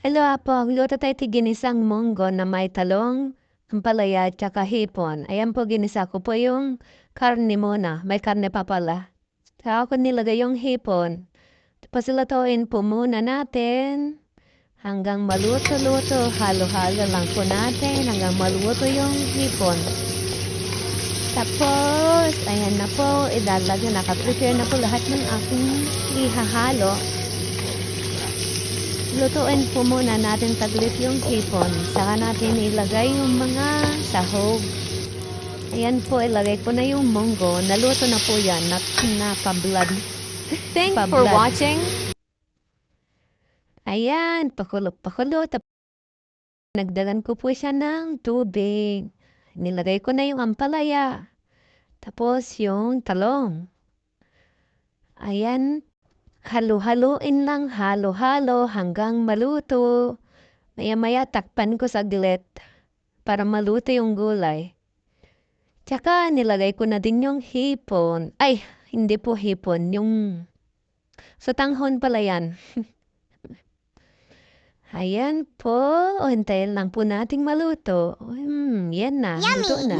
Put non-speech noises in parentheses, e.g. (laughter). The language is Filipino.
Hello po, luto tayo ti ginisang munggo na may talong, ampalaya at saka hipon. Ayan po, ginisa ko po yung karne muna. May karne pa pala. Saka ko nilagay yung hipon. Tapos ilatuin po muna natin hanggang maluto-luto. Halo-halo lang po natin hanggang maluto yung hipon. Tapos, ayan na po, idalagay, nakaprepare na po lahat ng aking ihahalo. Lutuin po muna natin taglit yung hipon. Saka natin ilagay yung mga sahog. Ayan po, ilagay ko na yung munggo. Naluto na po yan. Na, napablad. (laughs) Thanks for Pablad. watching. Ayan, pakulo, pakulo. Tap- Nagdagan ko po siya ng tubig. Nilagay ko na yung ampalaya. Tapos yung talong. Ayan, halo-haloin lang, halo-halo hanggang maluto. Maya-maya takpan ko saglit para maluto yung gulay. Tsaka nilagay ko na din yung hipon. Ay, hindi po hipon, yung sa tanghon pala yan. (laughs) Ayan po, o hintayin lang po nating maluto. Hmm, yan na, luto na.